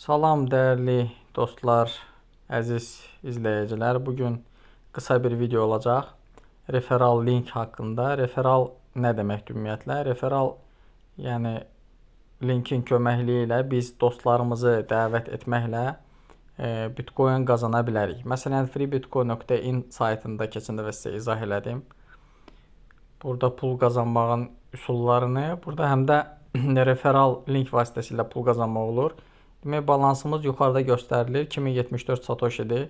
Salam dəyərli dostlar, əziz izləyicilər. Bu gün qısa bir video olacaq. Referal link haqqında. Referal nə deməkdir ümumiyyətlə? Referal yəni linkin köməkliyi ilə biz dostlarımızı dəvət etməklə e, Bitcoin qazana bilərik. Məsələn, freebitcoin.in saytında keçəndə və sizə izah elədim. Burada pul qazanmağın üsullarını, burada həm də referal link vasitəsilə pul qazanmaq olur. Demək balansımız yuxarıda göstərilir. 2074 satoshidir.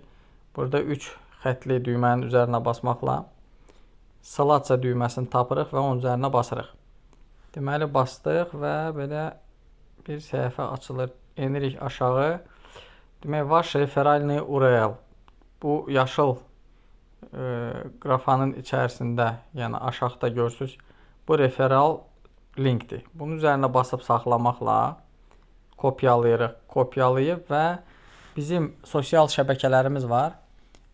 Burada 3 xətli düymənin üzərinə basmaqla Salatça düyməsini tapırıq və onun üzərinə basırıq. Deməli bastıq və belə bir səhifə açılır. Enirik aşağı. Demək vaş referalni URL. Bu yaşıl e, qrafanın içərisində, yəni aşağıda görürsüz. Bu referal linkdir. Bunun üzərinə basıb saxlamaqla kopyalayırıq. Kopyalayıb və bizim sosial şəbəkələrimiz var.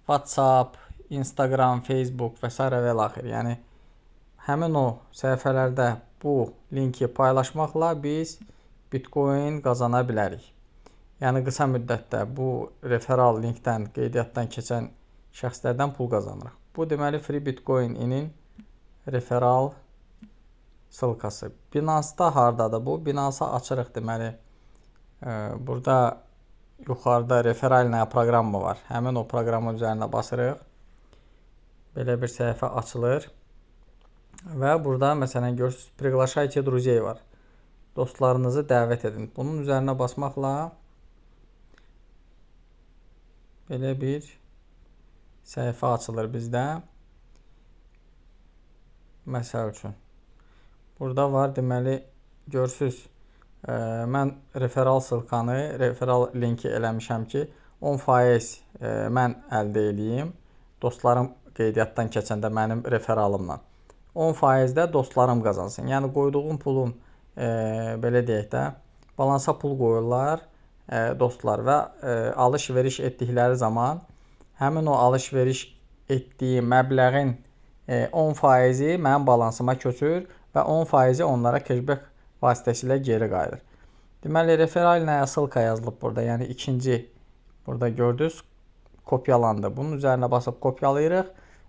WhatsApp, Instagram, Facebook və s. və ilaxır. Yəni həmin o səhifələrdə bu linki paylaşmaqla biz Bitcoin qazana bilərik. Yəni qısa müddətdə bu referal linkdən, qeydiyyatdan keçən şəxslərdən pul qazanırıq. Bu deməli Free Bitcoin-inin referal sılkası. Binance-da hardadır bu? Binance-a açırıq deməli. E, burada yuxarıda referalная proqramı var. Həmin o proqramın üzərinə basırıq. Belə bir səhifə açılır. Və burada məsələn görürsüz, приглашайте друзей var. Dostlarınızı dəvət edin. Bunun üzərinə basmaqla belə bir səhifə açılır bizdə. Məsəl üçün. Burada var deməli görürsüz mən referal sılkanı, referal linki eləmişəm ki, 10% mən əldə eləyim. Dostlarım qeydiyyatdan keçəndə mənim referalımla. 10% də dostlarım qazansın. Yəni qoyduğum pulun e, belə deyək də balansa pul qoyurlar e, dostlar və e, alış-veriş etdikləri zaman həmin o alış-veriş etdiyi məbləğin e, 10%-i mənim balansıma köçür və 10%-i onlara cashback vasitəsilə geri qayıdır. Deməli referal nəyasılka yazılıb burada. Yəni ikinci burada gördünüz kopyalandı. Bunun üzərinə basıb kopyalayırıq.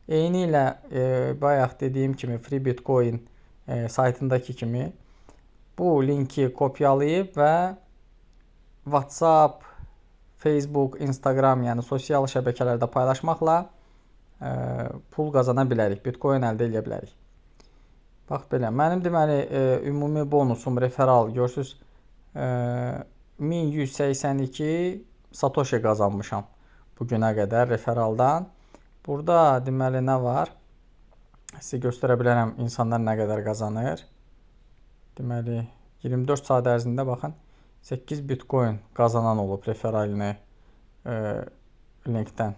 Eyni ilə e, bayaq dediyim kimi Free Bitcoin e, saytındakı kimi bu linki kopyalayıb və WhatsApp, Facebook, Instagram, yəni sosial şəbəkələrdə paylaşmaqla e, pul qazana bilərik, Bitcoin əldə edə bilərik. Bax belə. Mənim deməli e, ümumi bonusum referal görürsüz e, 1182 satoshi qazanmışam bu günə qədər referaldan. Burada deməli nə var? Sizə göstərə bilərəm insanlar nə qədər qazanır. Deməli 24 saat ərzində baxın 8 Bitcoin qazanan olub referalini e, linkdən.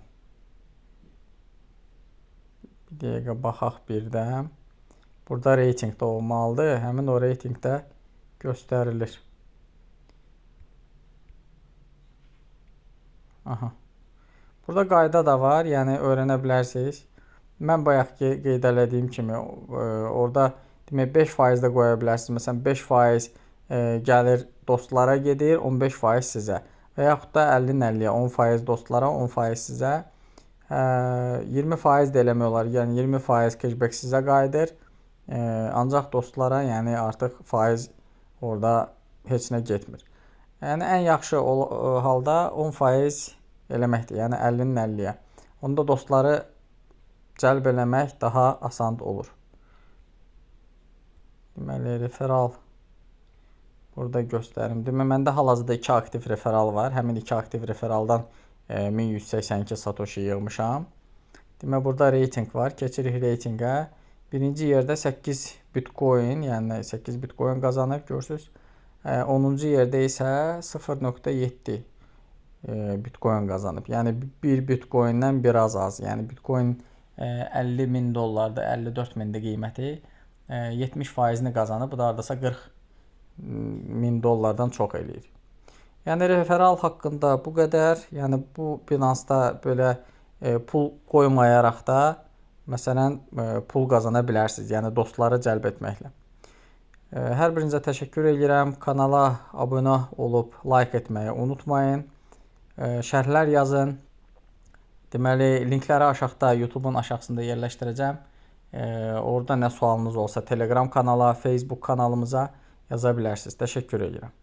Bir dəqiqə baxaq birdən. Burada reytingdə olmalıdır. Həmin o reytingdə göstərilir. Aha. Burada qayda da var, yəni öyrənə bilərsiniz. Mən bayaq qeyd elədiyim kimi e, orada demək 5% də qoya bilərsiniz. Məsələn 5% e, gəlir dostlara gedir, 15% sizə. Və yaxud da 50-50-yə 10% dostlara, 10% sizə. 20% də eləmək olar. Yəni 20% cashback sizə qayıdır. Ancaq dostlara, yəni artıq faiz orada heç nə getmir. Yəni ən yaxşı halda 10% eləməkdir. Yəni 50-nin 50-yə. Onda dostları cəlb eləmək daha asan olur. Deməli referal burada göstərim. Deməli məndə hal-hazırda 2 aktiv referal var. Həmin 2 aktiv referaldan 1182 satoshi yığmışam. Deməli burada reytinq var. Keçirik reytinqə. Birinci yerdə 8 Bitcoin, yəni 8 Bitcoin qazanıb görürsüz. 10-cu yerdə isə 0.7 Bitcoin qazanıb. Yəni 1 Bitcoindən biraz az. Yəni Bitcoin 50 min dollardır, 54 mindir qiyməti. 70%-ni qazanıb. Bu da hardasa 40 min dollardan çox eləyir. Yəni referal haqqında bu qədər. Yəni bu Binance-da belə pul qoymayaraq da Məsələn, e, pul qazana bilərsiniz, yəni dostları cəlb etməklə. E, Hər birinizə təşəkkür edirəm. Kanala abunə olub like etməyi unutmayın. E, Şərhlər yazın. Deməli, linkləri aşağıda YouTube-un aşağısında yerləşdirəcəm. Orada nə sualınız olsa Telegram kanala, Facebook kanalımıza yaza bilərsiniz. Təşəkkür edirəm.